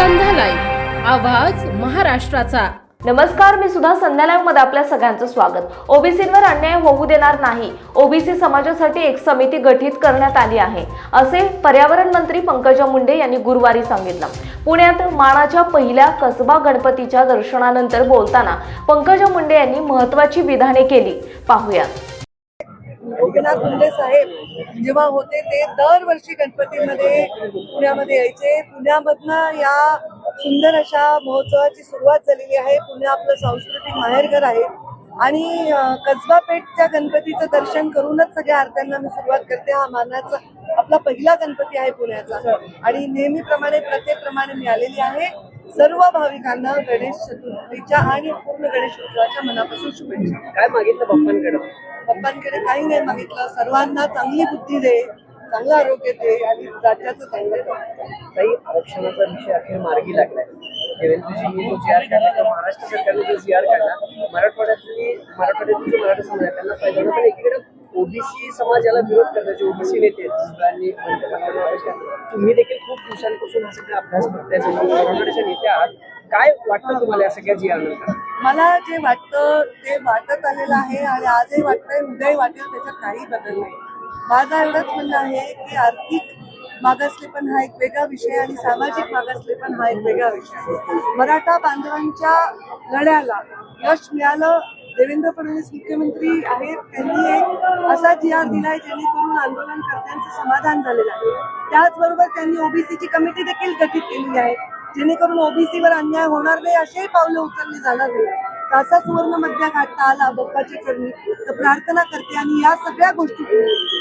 आवाज महाराष्ट्राचा. नमस्कार मी सुद्धा संध्या मध्ये आपल्या सगळ्यांचं स्वागत. ओबीसीवर अन्याय होऊ देणार नाही. ओबीसी समाजासाठी एक समिती गठीत करण्यात आली आहे असे पर्यावरण मंत्री पंकजा मुंडे यांनी गुरुवारी सांगितलं. पुण्यात मानाच्या पहिल्या कसबा गणपतीच्या दर्शनानंतर बोलताना पंकजा मुंडे यांनी महत्वाची विधाने केली. पाहूयात. गोपीनाथ मुंडे साहेब जेव्हा होते ते दरवर्षी गणपतीमध्ये पुण्यामध्ये यायचे. पुण्यामधनं या सुंदर अशा महोत्सवाची सुरुवात झालेली आहे. पुणे आपलं सांस्कृतिक माहेरघर आहे. आणि कसबा पेठच्या गणपतीचं दर्शन करूनच सगळ्या आरत्यांना मी सुरुवात करते. हा मानाचा आपला पहिला गणपती आहे पुण्याचा. आणि नेहमीप्रमाणे प्रत्येकप्रमाणे मी आलेली आहे. सर्व भाविकांना गणेश चतुर्थीच्या आणि पूर्ण गणेश उत्सवाच्या मनापासून शुभेच्छा. काय मागितलं बाप्पांकडे पप्पांकडे काही नाही मागितलं. सर्वांना चांगली बुद्धी दे चांगलं आरोग्य दे आणि राज्याचं चांगलं दे. काही आरक्षणाचा विषय अखेर मार्गी लागलाय. देवेंद्रजींनी जो जी आर काढला किंवा महाराष्ट्र सरकारने जो जी आर काढला मराठवाड्यातली मराठवाड्यातली मराठा समाज आहे त्यांना फायदा होणार पण एकीकडे ओबीसी समाज याला विरोध जे ओबीसी नेते वगैरे, तुम्ही देखील खूप दिवसांपासून हा सगळा अभ्यास करताय मराठवाड्याच्या नेते आहात. काय वाटतं तुम्हाला या सगळ्या जी मला जे वाटतं ते वाटत आलेलं आहे आणि आजही वाटतंय उद्याही वाटेल त्याच्यात काही बदल नाही. माझा एवढंच म्हणणं आहे की आर्थिक मागासलेपण हा एक वेगळा विषय आणि सामाजिक मागासलेपण हा एक वेगळा विषय आहे. मराठा बांधवांच्या लढ्याला यश मिळालं देवेंद्र फडणवीस मुख्यमंत्री आहेत त्यांनी एक असा जी आर दिलाय जेणेकरून आंदोलनकर्त्यांचं समाधान झालेलं आहे. त्याचबरोबर त्यांनी ओबीसीची कमिटी देखील गठीत केली आहे. जेणेकरून ओबीसीवर अन्याय होणार नाही असेही पावलं उचलली जाणार नाही. असा सुवर्ण मध्य गाठता आला बाप्पाच्या चरणी. तर प्रार्थना करते आणि या सगळ्या गोष्टी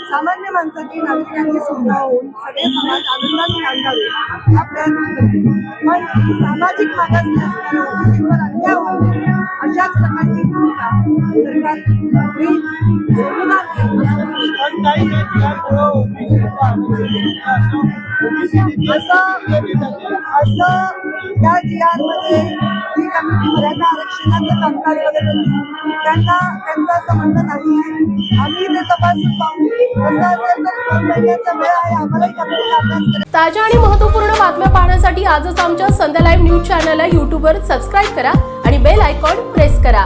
सामान्य माणसाची नागरिकांची सुद्धा होऊन सगळे समाज आनंदाने नांदावे. हा प्रयत्न करते. पण सामाजिक मागासले असणाऱ्या ओबीसीवर अन्याय होऊ अशाच प्रकारची भूमिका सरकार. असं असं त्या जिल्ह्यांमध्ये जी कमिटी मराठा आरक्षणाचं कामकाज वगैरे त्यांना त्यांचं असं म्हणणं नाही आहे. आम्ही ते तपासून पाहू. तसं असेल तर दोन महिन्याचा वेळ आहे आम्हालाही कमिटीचा अभ्यास करायचा ताज्या आणि महत्त्वपूर्ण बातम्या पाहण्यासाठी आजच आमच्या संध्या लाईव्ह न्यूज चॅनलला यूट्यूबवर सबस्क्राईब करा आणि बेल आयकॉन प्रेस करा.